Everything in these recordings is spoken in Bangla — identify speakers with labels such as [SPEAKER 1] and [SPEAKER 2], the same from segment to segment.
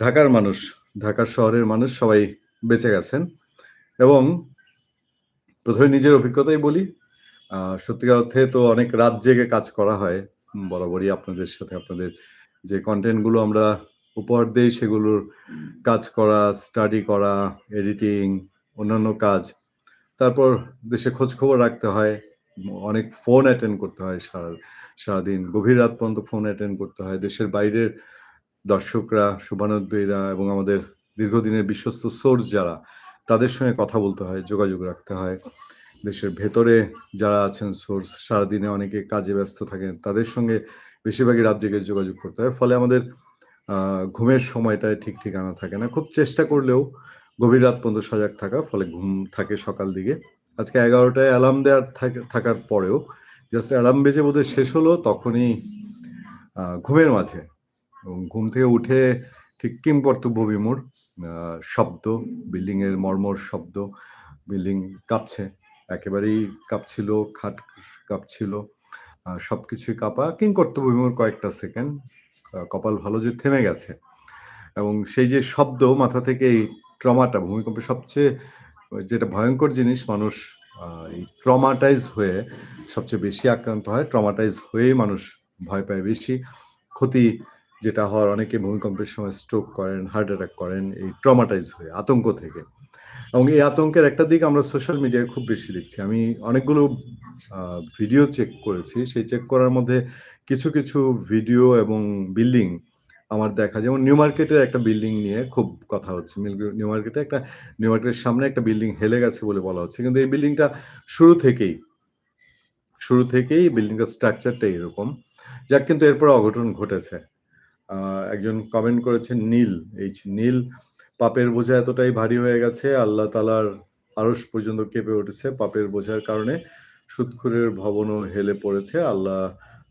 [SPEAKER 1] ঢাকার মানুষ, ঢাকা শহরের মানুষ সবাই বেঁচে গেছেন এবং প্রথমে নিজের অভিজ্ঞতাই বলি। সত্যিকার অর্থে তো অনেক রাত জেগে কাজ করা হয়। বরাবরই আপনাদের সাথে আপনাদের যে কন্টেন্টগুলো আমরা উপহার দেই সেগুলোর কাজ করা, স্টাডি করা, এডিটিং, অন্যান্য কাজ। তারপর দেশে খোঁজখবর রাখতে হয়। অনেক ফোন অ্যাটেন্ড করতে হয় সারা সারাদিন। গভীর রাত পর্যন্ত ফোন অ্যাটেন্ড করতে হয়। দেশের বাইরের দর্শকরা, শুভানুদ্দয়ীরা এবং আমাদের দীর্ঘদিনের বিশ্বস্ত সোর্স যারা, তাদের সঙ্গে কথা বলতে হয়, যোগাযোগ রাখতে হয়। দেশের ভেতরে যারা আছেন সোর্স, সারাদিনে অনেকে কাজে ব্যস্ত থাকেন। তাদের সঙ্গে বেশিরভাগই রাত জেগে যোগাযোগ করতে হয়। ফলে আমাদের ঘুমের সময়টায় ঠিক ঠিকানা থাকে না। খুব চেষ্টা করলেও গভীর রাত পর্যন্ত সজাগ থাকা, ফলে ঘুম থাকে সকাল দিকে। আজকে এগারোটায় অ্যালার্ম দেওয়ার থাক থাকার পরেও জাস্ট অ্যালার্ম বেজে বোধহয় শেষ হলো তখনই ঘুমের মাঝে এবং ঘুম থেকে উঠে ঠিক কিংকর্তব্য বিমূঢ় আ শব্দ, বিল্ডিং এর মর্মর শব্দ, বিল্ডিং কাঁপছে। একেবারেই কাঁপছিল, খাট কাঁপছিল। আ সবকিছুই কাঁপা। কিংকর্তব্য বিমূঢ় কয়েকটা সেকেন্ড। কপাল ভালো যে থেমে গেছে। এবং সেই যে শব্দ মাথা থেকে এই ট্রমাটা ভূমিকম্পের সবচেয়ে যেটা ভয়ঙ্কর জিনিস মানুষ এই ট্রমাটাইজ হয়ে সবচেয়ে বেশি আক্রান্ত হয়। ট্রমাটাইজ হয়েই মানুষ ভয় পায় বেশি। ক্ষতি যেটা হওয়ার অনেকে ভূমিকম্পের সময় স্ট্রোক করেন, হার্ট অ্যাটাক করেন এই ট্রমাটাইজ হয়ে, আতঙ্ক থেকে। এবং এই আতঙ্কের একটা দিক আমরা সোশ্যাল মিডিয়ায় খুব বেশি দেখছি। আমি অনেকগুলো ভিডিও চেক করেছি। সেই চেক করার মধ্যে কিছু, কিছু ভিডিও এবং বিল্ডিং আমার দেখা যেমন নিউ মার্কেটের একটা বিল্ডিং নিয়ে খুব কথা হচ্ছে। নিউ মার্কেটে একটা নিউ মার্কেটের সামনে একটা বিল্ডিং হেলে গেছে বলে বলা হচ্ছে। কিন্তু এই বিল্ডিংটা শুরু থেকেই শুরু থেকেই বিল্ডিংটার স্ট্রাকচারটা এরকম। যাক কিন্তু এরপরে অঘটন ঘটেছে। একজন কমেন্ট করেছেন নীল, এইচ নীল পাপের বোঝা এতটাই ভারী হয়ে গেছে আল্লাহ তালার আরশ পর্যন্ত কেঁপে উঠেছে পাপের বোঝার কারণে। সুদখোরের ভবনও হেলে পড়েছে। আল্লাহ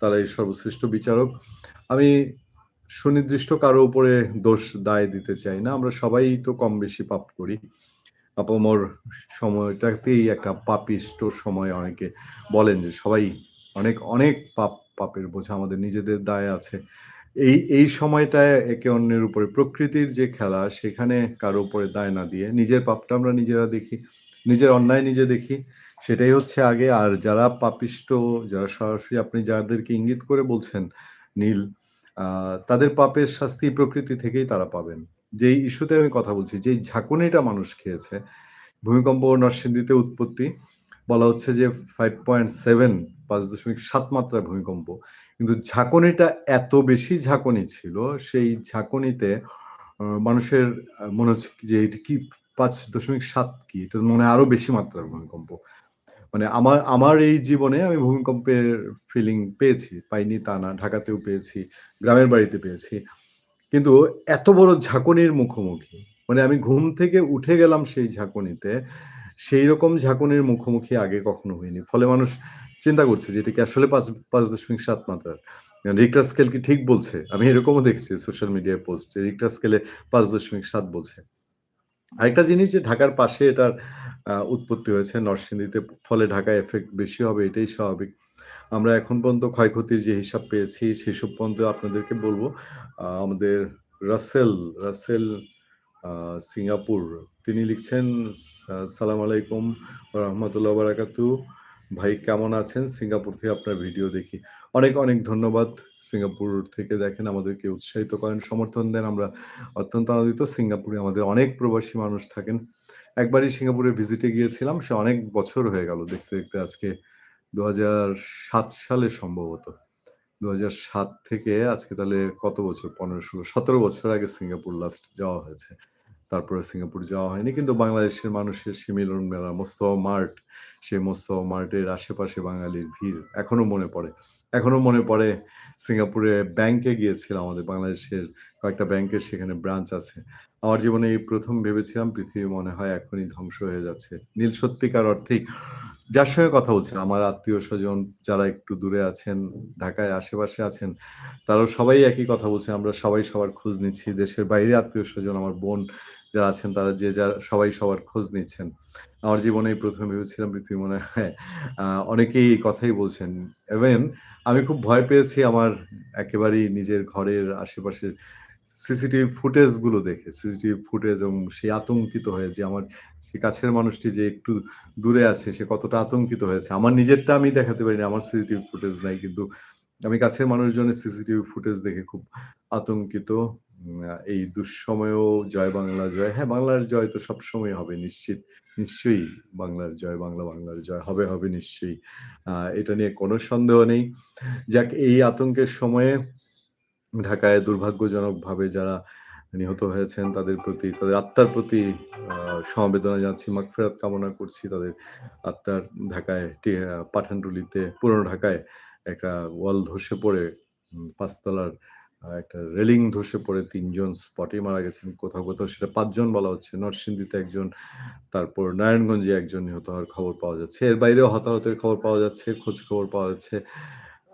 [SPEAKER 1] তাআলাই সর্বশ্রেষ্ঠ বিচারক। আমি সুনির্দিষ্ট কারও উপরে দোষ দায় দিতে চাই না। আমরা সবাই তো কম বেশি পাপ করি। আপামর সময়টাতেই একটা পাপিষ্ঠ সময় অনেকে বলেন যে সবাই অনেক, অনেক পাপ পাপের বোঝা আমাদের নিজেদের দায় আছে। এই, এই সময়টায় একে অন্যের উপরে প্রকৃতির যে খেলা সেখানে কারও উপরে দায় না দিয়ে নিজের পাপটা আমরা নিজেরা দেখি। নিজের অন্যায় নিজে দেখি। সেটাই হচ্ছে আগে। আর যারা পাপিষ্ট যারা সরাসরি আপনি যাদেরকে ইঙ্গিত করে বলছেন নীল, তাদের পাপের শাস্তি প্রকৃতি থেকেই তারা পাবেন। যেই ইস্যুতে আমি কথা বলছি, যেই ঝাঁকুনিটা মানুষ খেয়েছে, ভূমিকম্প নরসিংদীতে উৎপত্তি। বলা হচ্ছে যে 5.7 ৫.৭ মাত্রার ভূমিকম্প। কিন্তু ঝাঁকুনিটা এত বেশি ঝাঁকুনি ছিল, সেই ঝাঁকুনিতে মানুষের মনে হচ্ছে যে এটা কি ৫.৭ কি? এটা মনে আরও বেশি মাত্রার ভূমিকম্প। মানে আমার আমার এই জীবনে আমি ভূমিকম্পের ফিলিং পেয়েছি। পাইনি তা না। ঢাকাতেও পেয়েছি, গ্রামের বাড়িতে পেয়েছি। কিন্তু এত বড় ঝাঁকুনির মুখোমুখি, মানে আমি ঘুম থেকে উঠে গেলাম সেই ঝাঁকুনিতে, সেই রকম ঝাঁকুনির মুখোমুখি আগে কখনো হয়নি ফলে মানুষ চিন্তা করছি যে এটা কি আসলে ৫ ৫.৭ মাত্রার। রিক্টার স্কেল কি ঠিক বলছে? আমি এরকমও দেখেছি সোশ্যাল মিডিয়ায় পোস্ট রিক্টার স্কেলে ৫.৭ বলছে। আরেকটা জিনিস যে ঢাকার পাশে এটার উৎপত্তি হয়েছে নরসিংদীতে। ফলে ঢাকায় এফেক্ট বেশি হবে এটাই স্বাভাবিক। আমরা এখন পর্যন্ত ক্ষয়ক্ষতির যে হিসাব পেয়েছি সেসব পর্যন্ত আপনাদেরকে বলব আমাদের রাসেল, রাসেল সিঙ্গাপুর তিনি লিখছেন সালাম আলাইকুম রাহমাতুল্লাহি বারাকাতু। ভাই কেমন আছেন? সিঙ্গাপুর থেকে আপনার ভিডিও দেখি। অনেক, অনেক ধন্যবাদ। সিঙ্গাপুর থেকে দেখেন আমাদেরকে উৎসাহিত করেন, সমর্থন দেন। আমরা অত্যন্ত আনন্দিত। সিঙ্গাপুরে আমাদের অনেক প্রবাসী মানুষ থাকেন। একবারই সিঙ্গাপুরে ভিজিটে গিয়েছিলাম। সে অনেক বছর হয়ে গেল। দেখতে, দেখতে আজকে ২০০৭ সালে সম্ভবত। ২০০৭ থেকে আজকে তাহলে কত বছর? ১৫, ১৬, ১৭ বছর আগে সিঙ্গাপুর লাস্ট যাওয়া হয়েছে। তারপরে সিঙ্গাপুর যাওয়া হয়নি। কিন্তু বাংলাদেশের মানুষের সিমিলন মেলা, মোস্তফা মার্ট, সেই মোস্তফা মার্টের আশেপাশে বাঙালির ভিড় এখনও মনে পড়ে। এখনও মনে পড়ে সিঙ্গাপুরে ব্যাংকে গিয়েছিলাম আমাদের বাংলাদেশের কয়েকটা ব্যাংকের সেখানে ব্রাঞ্চ আছে। আমার জীবনে এই প্রথম ভেবেছিলাম পৃথিবী মনে হয় এখনই ধ্বংস হয়ে যাচ্ছে। নীল সত্যিকার অর্থেই যার সঙ্গে কথা বলছি আমার আত্মীয় স্বজন যারা একটু দূরে আছেন, ঢাকায় আশেপাশে আছেন, তারাও সবাই একই কথা বলছে। আমরা সবাই সবার খোঁজ নিচ্ছি। দেশের বাইরে আত্মীয় স্বজন আমার বোন যারা আছেন তারা যে যার সবাই সবার খোঁজ নিচ্ছেন। আমার জীবনে এই ১ম ভেবেছিলাম পৃথিবী মনে হয় অনেকেই এই কথাই বলছেন। ইভেন আমি খুব ভয় পেয়েছি আমার একেবারেই নিজের ঘরের আশেপাশের সিসিটিভি ফুটেজগুলো দেখে, সিসিটিভি ফুটেজ এবং সে আতঙ্কিত হয়ে যে আমার সে কাছের মানুষটি যে একটু দূরে আছে সে কতটা আতঙ্কিত হয়েছে। আমার নিজেরটা আমি দেখাতে পারি না। আমার সিসিটিভি ফুটেজ নাই। কিন্তু আমি কাছের মানুষজনের সিসিটিভি ফুটেজ দেখে খুব আতঙ্কিত। এই দুঃসময়েও জয় বাংলা জয়। হ্যাঁ, বাংলার জয় তো সবসময় হবে নিশ্চিত। নিশ্চয়ই বাংলার জয়, বাংলা বাংলার জয় হবে, হবে নিশ্চয়ই। এটা নিয়ে কোনো সন্দেহ নেই। যাক এই আতঙ্কের সময়ে ঢাকায় দুর্ভাগ্যজনকভাবে যারা নিহত হয়েছেন তাদের প্রতি তাদের আত্মার প্রতি সমবেদনা জানাচ্ছি, মাগফিরাত কামনা করছি। তাদের আত্মার ঢাকায় পাঠানটুলিতে পুরানো ঢাকায় একটা ওয়াল ধসে পড়ে উম ৫ তলার আ একটা রেলিং ধসে পড়ে তিনজন স্পটে মারা গেছেন। কোথাও, কোথাও সেটা পাঁচজন বলা হচ্ছে। নরসিংদীতে একজন তারপর নারায়ণগঞ্জে ১ জন নিহত হওয়ার খবর পাওয়া যাচ্ছে। এর বাইরেও হতাহতের খবর পাওয়া যাচ্ছে, খোঁজ খবর পাওয়া যাচ্ছে।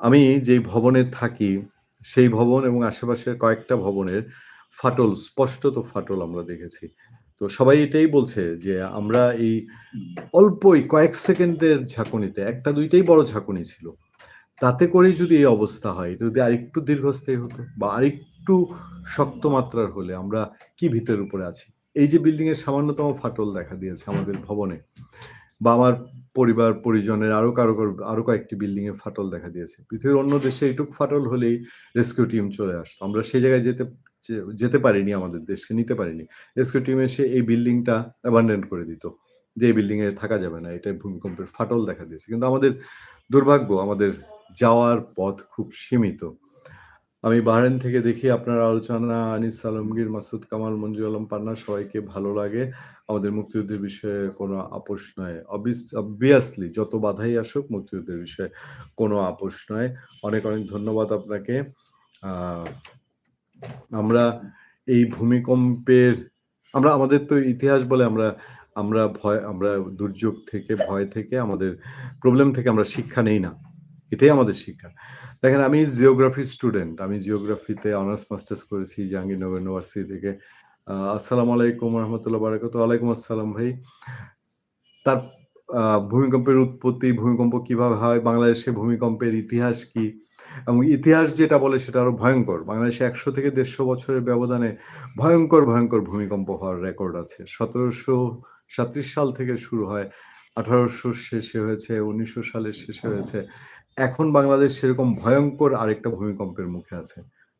[SPEAKER 1] আমি যেই ভবনে থাকি সেই ভবন এবং আশেপাশের কয়েকটা ভবনের ফাটল, স্পষ্টত ফাটল আমরা দেখেছি। তো সবাই এটাই বলছে যে আমরা এই অল্পই কয়েক সেকেন্ডের ঝাঁকুনিতে ১ টা ২ টাই বড় ঝাঁকুনি ছিল। তাতে করেই যদি এই অবস্থা হয়, যদি আরেকটু দীর্ঘস্থায়ী হতো বা আরেকটু শক্ত মাত্রার হলে আমরা কি ভিতের উপরে আছি। এই যে বিল্ডিং এর সামান্যতম ফাটল দেখা দিয়েছে আমাদের ভবনে বা আমার পরিবার পরিজনের আরও কারও, আরও কয়েকটি বিল্ডিং এ ফাটল দেখা দিয়েছে। পৃথিবীর অন্য দেশে এইটুক ফাটল হলেই রেস্কিউ টিম চলে আসতো। আমরা সেই জায়গায় যেতে যেতে পারিনি আমাদের দেশকে নিতে পারিনি। রেস্কিউ টিম এসে এই বিল্ডিংটা অ্যাবান্ডন করে দিত। যে এই বিল্ডিং এ থাকা যাবে না। এটা ভূমিকম্পের ফাটল দেখা দিয়েছে। কিন্তু আমাদের দুর্ভাগ্য আমাদের যাওয়ার পথ খুব সীমিত। আমি বাহরাইন থেকে দেখি আপনার আলোচনা আনিস আলমগীর, মাসুদ কামাল, মঞ্জু আলম পান্না সবাইকে ভালো লাগে। আমাদের মুক্তিযুদ্ধের বিষয়ে কোনো আপোস নয়। obviously যত বাধাই আসুক মুক্তিযুদ্ধের বিষয়ে কোনো আপোস নয়। অনেক, অনেক ধন্যবাদ আপনাকে। আমরা এই ভূমিকম্পের আমরা আমাদের তো ইতিহাস বলে আমরা আমরা ভয় আমরা দুর্যোগ থেকে, ভয় থেকে, আমাদের প্রবলেম থেকে আমরা শিক্ষা নেই না। এটাই আমাদের শিক্ষা। দেখেন আমি জিওগ্রাফি স্টুডেন্ট। আমি জিওগ্রাফিতে অনার্স মাস্টার্স করেছি জাহাঙ্গীরনগর ইউনিভার্সিটি থেকে। আসসালামু আলাইকুম ওয়া বারাকাতুহু। ওয়ালাইকুম আসসালাম ভাই। তার ভূমিকম্পের উৎপত্তি, ভূমিকম্প কীভাবে হয়, বাংলাদেশে ভূমিকম্পের ইতিহাস কি এবং ইতিহাস যেটা বলে সেটা আরও ভয়ঙ্কর বাংলাদেশে ১০০ থেকে ১৫০ বছরের ব্যবধানে ভয়ঙ্কর ভয়ঙ্কর ভূমিকম্প হওয়ার রেকর্ড আছে। ১৭৩৭ সাল থেকে শুরু হয়। ১৮০০ শেষে হয়েছে, ১৯০০ সালের শেষে হয়েছে। এখন বাংলাদেশ সেরকম ভয়ঙ্কর আরেকটা ভূমিকম্পের মুখে আছে।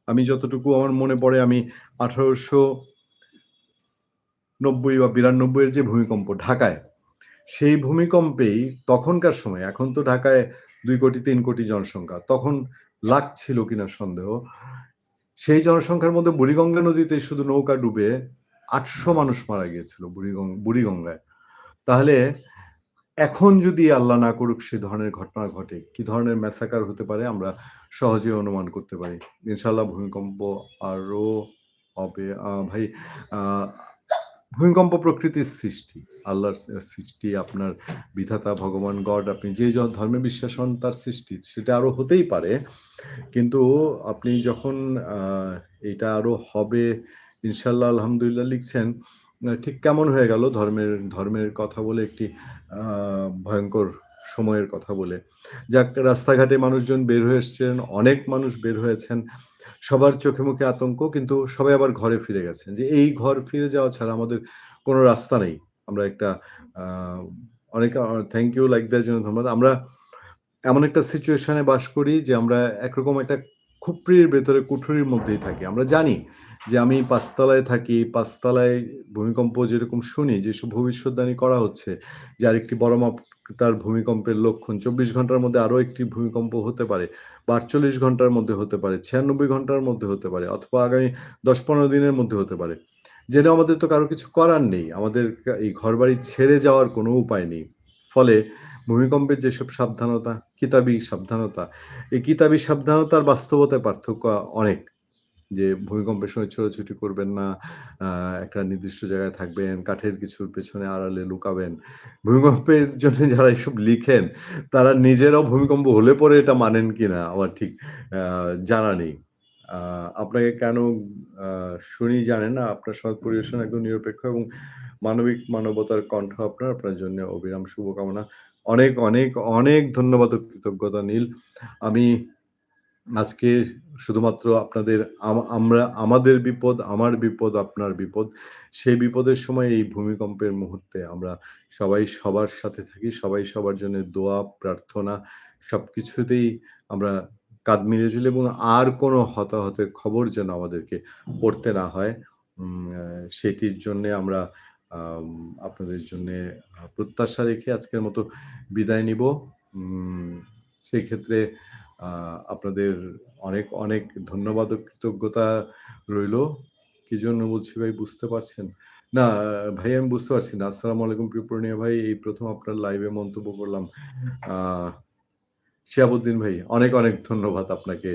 [SPEAKER 1] আমি যতটুকু আমার মনে পড়ে আমি ১৮৯০ বা ৯২ এর যে ভূমিকম্প ঢাকায়, সেই ভূমিকম্পেই তখনকার সময় এখন তো ঢাকায় দুই কোটি তিন কোটি জনসংখ্যা। তখন লাখ ছিল কিনা সন্দেহ। সেই জনসংখ্যার মধ্যে বুড়িগঙ্গা নদীতে শুধু নৌকা ডুবে ৮০০ মানুষ মারা গিয়েছিল বুড়িগং বুড়িগঙ্গায়। তাহলে এখন যদি আল্লাহ না করুক সে ধরনের ঘটনা ঘটে, কি ধরনের ম্যাসাকার হতে পারে আমরা সহজে অনুমান করতে পারি। ইনশাল্লাহ ভূমিকম্প আরও হবে। ভাই ভূমিকম্প প্রকৃতির সৃষ্টি। আল্লাহর সৃষ্টি আপনার বিধাতা ভগবান গড আপনি যে ধর্মে বিশ্বাস হন তার সৃষ্টি। সেটা আরও হতেই পারে। কিন্তু আপনি যখন এটা আরও হবে ইনশাল্লাহ আলহামদুলিল্লাহ লিখছেন, ঠিক কেমন হয়ে গেল ধর্মের ধর্মের কথা বলে একটি ভয়ঙ্কর সময়ের কথা বলে। যাক রাস্তাঘাটে মানুষজন বের হয়ে এসছেন, অনেক মানুষ বের হয়েছেন। সবার চোখে মুখে আতঙ্ক কিন্তু সবাই আবার ঘরে ফিরে গেছেন। যে এই ঘর ফিরে যাওয়া ছাড়া আমাদের কোনো রাস্তা নেই। আমরা একটা অনেক থ্যাংক ইউ লাইক দেওয়ার জন্য ধন্যবাদ। আমরা এমন একটা সিচুয়েশন বাস করি যে আমরা একরকম একটা খুপড়ির ভেতরে কুঠুরির মধ্যেই থাকি। আমরা জানি যে আমি পাঁচতলায় থাকি, ৫ তলায় ভূমিকম্প যেরকম শুনি যেসব ভবিষ্যদ্বাণী করা হচ্ছে যে আরেকটি বড় মাপ তার ভূমিকম্পের লক্ষণ ২৪ ঘণ্টার মধ্যে আরও একটি ভূমিকম্প হতে পারে ৪৮ ঘণ্টার মধ্যে হতে পারে, ৯৬ ঘণ্টার মধ্যে হতে পারে অথবা আগামী দশ পনেরো দিনের মধ্যে হতে পারে। যেটা আমাদের তো কারও কিছু করার নেই। আমাদের এই ঘরবাড়ি ছেড়ে যাওয়ার কোনো উপায় নেই। ফলে ভূমিকম্পের যেসব সাবধানতা, কিতাবি সাবধানতা, এই কিতাবি সাবধানতার বাস্তবতায় পার্থক্য অনেক। যে ভূমিকম্পের সময় ছোটাছুটি করবেন না, একটা নির্দিষ্ট জায়গায় থাকবেন, কাঠের কিছুর পেছনে আড়ালে লুকাবেন। ভূমিকম্পের জন্য যারা এসব লিখেন তারা নিজেরাও ভূমিকম্প হলে পরে এটা মানেন কি না আমার ঠিক জানা নেই। আপনাকে কেন শুনি জানেন না। আপনার সৎ পরিবেশন একদম নিরপেক্ষ এবং মানবিক মানবতার কণ্ঠ আপনার। আপনার জন্য অবিরাম শুভকামনা। অনেক, অনেক, অনেক ধন্যবাদ ও কৃতজ্ঞতা নীল। আমি আজকে শুধুমাত্র আপনাদের আমরা আমাদের বিপদ, আমার বিপদ, আপনার বিপদ। সেই বিপদের সময় এই ভূমিকম্পের মুহূর্তে আমরা সবাই সবার সাথে থাকি। সবাই সবার জন্য দোয়া, প্রার্থনা সব কিছুতেই আমরা কাঁধ মিলিয়ে চলি এবং আর কোনো হতাহতের খবর যেন আমাদেরকে পড়তে না হয়। সেটির জন্যে আমরা আম আপনাদের জন্যে প্রত্যাশা রেখে আজকের মতো বিদায় নিব সেই ক্ষেত্রে আপনাদের অনেক, অনেক ধন্যবাদ ও কৃতজ্ঞতা রইল কি জন্য বলছি ভাই বুঝতে পারছেন? না ভাই আমি বুঝতে পারছি না। আসসালামু আলাইকুম প্রিয় পূর্ণিমা ভাই। এই প্রথম আপনার লাইভে মন্তব্য করলাম। আ শিহাবুদ্দিন ভাই অনেক, অনেক ধন্যবাদ আপনাকে।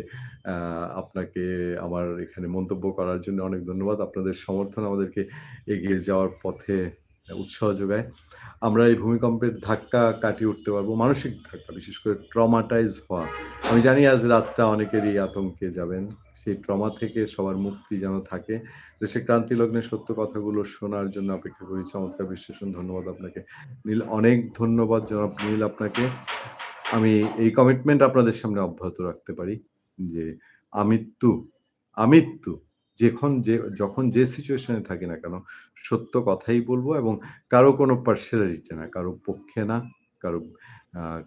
[SPEAKER 1] আপনাকে আমার এখানে মন্তব্য করার জন্য অনেক ধন্যবাদ। আপনাদের সমর্থন আমাদেরকে এগিয়ে যাওয়ার পথে উৎসাহ যোগায়। আমরা এই ভূমিকম্পের ধাক্কা কাটিয়ে উঠতে পারব। মানসিক ধাক্কা বিশেষ করে ট্রমাটাইজ হওয়া। আমি জানি আজ রাতটা অনেকেরই আতঙ্কে যাবেন। সেই ট্রমা থেকে সবার মুক্তি যেন থাকে। দেশে ক্রান্তি লগ্নে সত্য কথাগুলো শোনার জন্য অপেক্ষা করি। চমৎকার বিশ্লেষণ ধন্যবাদ আপনাকে। নীল অনেক ধন্যবাদ জনাব নীল আপনাকে। আমি এই কমিটমেন্ট আপনাদের সামনে অব্যাহত রাখতে পারি যে আমৃত্যু, আমৃত্যু যেখন যে যখন যে সিচুয়েশন থাকি না কেন সত্য কথাই বলব এবং কারও কোনো পার্সিয়ালিটি না, কারও পক্ষে না, কারও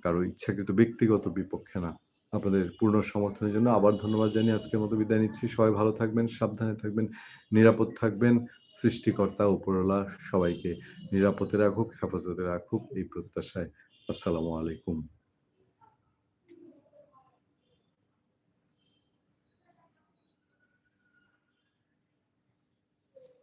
[SPEAKER 1] কারও ইচ্ছাকৃত ব্যক্তিগত বিপক্ষে না। আপনাদের পূর্ণ সমর্থনের জন্য আবার ধন্যবাদ জানিয়ে আজকের মতো বিদায় নিচ্ছি। সবাই ভালো থাকবেন, সাবধানে থাকবেন, নিরাপদ থাকবেন। সৃষ্টিকর্তা উপরওয়ালা সবাইকে নিরাপদে রাখুক, হেফাজতে রাখুক এই প্রত্যাশায়। আসসালামু আলাইকুম।